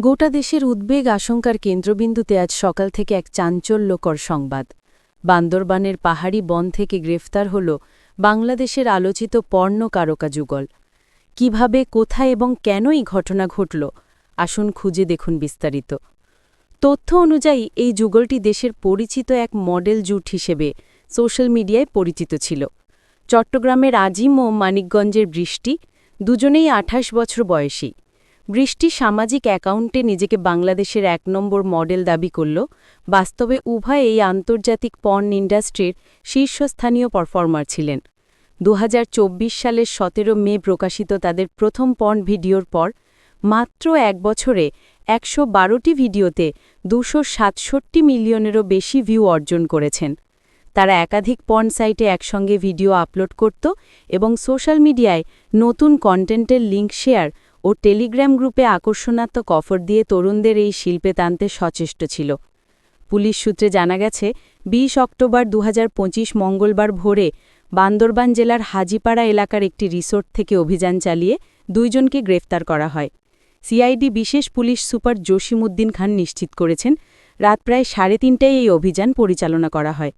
গোটা দেশের উদ্বেগ আশঙ্কার কেন্দ্রবিন্দুতে আজ সকাল থেকে এক চাঞ্চল্যকর সংবাদ। বান্দরবানের পাহাড়ি বন থেকে গ্রেফতার হল বাংলাদেশের আলোচিত পর্ণ কারকা যুগল। কীভাবে, কোথায় এবং কেনই ঘটনা ঘটল? আসুন খুঁজে দেখুন বিস্তারিত। তথ্য অনুযায়ী, এই যুগলটি দেশের পরিচিত এক মডেল জুট হিসেবে সোশ্যাল মিডিয়ায় পরিচিত ছিল। চট্টগ্রামের আজিম ও মানিকগঞ্জের বৃষ্টি, দুজনেই আঠাশ বছর বয়সী। বৃষ্টি সামাজিক অ্যাকাউন্টে নিজেকে বাংলাদেশের এক নম্বর মডেল দাবি করল। বাস্তবে উভয় এই আন্তর্জাতিক পর্ন ইন্ডাস্ট্রির শীর্ষস্থানীয় পারফর্মার ছিলেন। দু হাজার চব্বিশ সালের সতেরো মে প্রকাশিত তাদের প্রথম পর্ন ভিডিওর পর মাত্র এক বছরে একশো বারোটি ভিডিওতে দুশো সাতষট্টি মিলিয়নেরও বেশি ভিউ অর্জন করেছেন। তারা একাধিক পর্ন সাইটে একসঙ্গে ভিডিও আপলোড করত এবং সোশ্যাল মিডিয়ায় নতুন কন্টেন্টের লিঙ্ক শেয়ার ও টেলিগ্রাম গ্রুপে আকর্ষণাত্মক অফার দিয়ে তরুণদের এই শিল্পে টানতে সচেষ্ট ছিল। পুলিশ সূত্রে জানা গেছে ২০ অক্টোবর দু হাজার পঁচিশ মঙ্গলবার ভোরে বান্দরবান জেলার হাজিপাড়া এলাকার একটি রিসোর্ট থেকে অভিযান চালিয়ে দুইজনকে গ্রেফতার করা হয়। সিআইডি বিশেষ পুলিশ সুপার জসিমউদ্দিন খান নিশ্চিত করেছেন, রাত প্রায় সাড়ে তিনটায় এই অভিযান পরিচালনা করা হয়।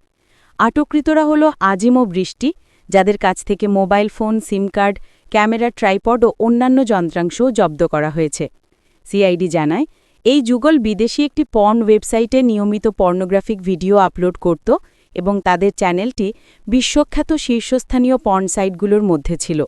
আটককৃতরা হল আজিম ও বৃষ্টি, যাদের কাছ থেকে mobile phone, SIM card camera, tripod ও অন্যান্য যন্ত্রাংশও জব্দ করা হয়েছে। সিআইডি জানায়, এই যুগল বিদেশি একটি পর্ন ওয়েবসাইটে নিয়মিত পর্নোগ্রাফিক ভিডিও আপলোড করত এবং তাদের চ্যানেলটি বিশ্বখ্যাত শীর্ষস্থানীয় পর্ন সাইটগুলোর মধ্যে ছিল।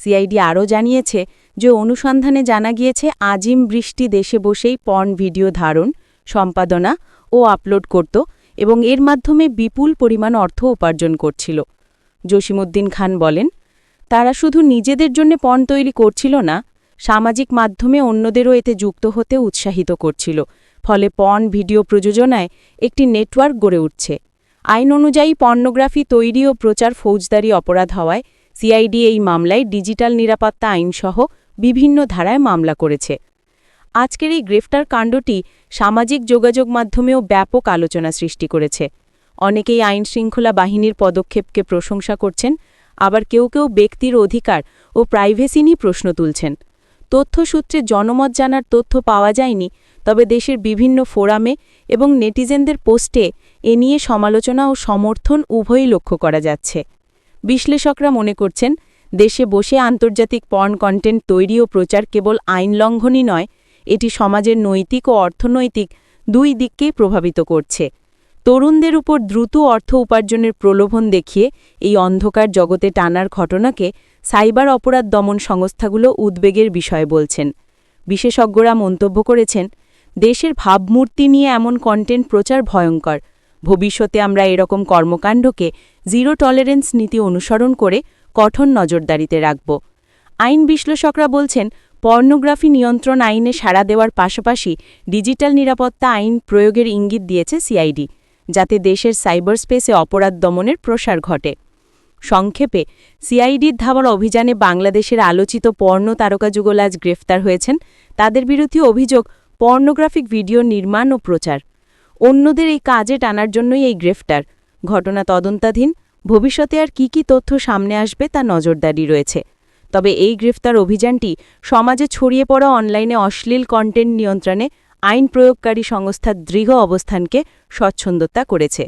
সিআইডি আরও জানিয়েছে যে অনুসন্ধানে জানা গিয়েছে, আজিম বৃষ্টি দেশে বসেই পর্ন ভিডিও ধারণ, সম্পাদনা ও আপলোড করত এবং এর মাধ্যমে বিপুল পরিমাণ অর্থ উপার্জন করছিল। জসিমউদ্দিন খান বলেন তারা শুধু নিজেদের জন্য পণ তৈরি করছিল না, সামাজিক মাধ্যমে অন্যদেরও এতে যুক্ত হতে উৎসাহিত করছিল। ফলে পণ, ভিডিও প্রযোজনায় একটি নেটওয়ার্ক গড়ে উঠছে। আইন অনুযায়ী পর্নোগ্রাফি তৈরি ও প্রচার ফৌজদারি অপরাধ হওয়ায় সিআইডি এই মামলায় ডিজিটাল নিরাপত্তা আইনসহ বিভিন্ন ধারায় মামলা করেছে। আজকের এই গ্রেফতার কাণ্ডটি সামাজিক যোগাযোগ মাধ্যমেও ব্যাপক আলোচনা সৃষ্টি করেছে। অনেকেই আইন শৃঙ্খলা বাহিনীর পদক্ষেপকে প্রশংসা করছেন আবার কেউ কেউ ব্যক্তির অধিকার ও প্রাইভেসি নিয়ে প্রশ্ন তুলছেন। তথ্যসূত্রে জনমত জানার তথ্য পাওয়া যায়নি, তবে দেশের বিভিন্ন ফোরামে এবং নেটিজেনদের পোস্টে এ নিয়ে সমালোচনা ও সমর্থন উভয়ই লক্ষ্য করা যাচ্ছে। বিশ্লেষকরা মনে করছেন, দেশে বসে আন্তর্জাতিক পর্ন কন্টেন্ট তৈরি ও প্রচার কেবল আইন লঙ্ঘনই নয়, এটি সমাজের নৈতিক ও অর্থনৈতিক দুই দিককেই প্রভাবিত করছে। তরুণদের উপর দ্রুত অর্থ উপার্জনের প্রলোভন দেখিয়ে এই অন্ধকার জগতে টানার ঘটনাকে সাইবার অপরাধ দমন সংস্থাগুলো উদ্বেগের বিষয় বলছেন। বিশেষজ্ঞরা মন্তব্য করেছেন, দেশের ভাবমূর্তি নিয়ে এমন কন্টেন্ট প্রচার ভয়ঙ্কর। ভবিষ্যতে আমরা এরকম কর্মকাণ্ডকে জিরো টলারেন্স নীতি অনুসরণ করে কঠোর নজরদারিতে রাখব। আইন বিশ্লেষকরা বলছেন, পর্নোগ্রাফি নিয়ন্ত্রণ আইনে সাড়া দেওয়ার পাশাপাশি ডিজিটাল নিরাপত্তা আইন প্রয়োগের ইঙ্গিত দিয়েছে সিআইডি। যাতে দেশের সাইবার স্পেসে অপরাধ দমনের প্রসার ঘটে। সংক্ষেপে, সিআইডির ধাবার অভিযানে বাংলাদেশের আলোচিত পর্ণ তারকা যুগল আজ গ্রেফতার হয়েছেন। তাদের বিরুদ্ধে অভিযোগ, পর্নোগ্রাফিক ভিডিও নির্মাণ ও প্রচার। অন্যদের এই কাজে টানার জন্যই এই গ্রেফতার। ঘটনা তদন্তাধীন। ভবিষ্যতে আর কি কি তথ্য সামনে আসবে তা নজরদারি রয়েছে। তবে এই গ্রেফতার অভিযানটি সমাজে ছড়িয়ে পড়া অনলাইনে অশ্লীল কন্টেন্ট নিয়ন্ত্রণে আইন প্রয়োগকারী সংস্থার দৃঢ় অবস্থানকে স্বচ্ছন্দতা করেছে।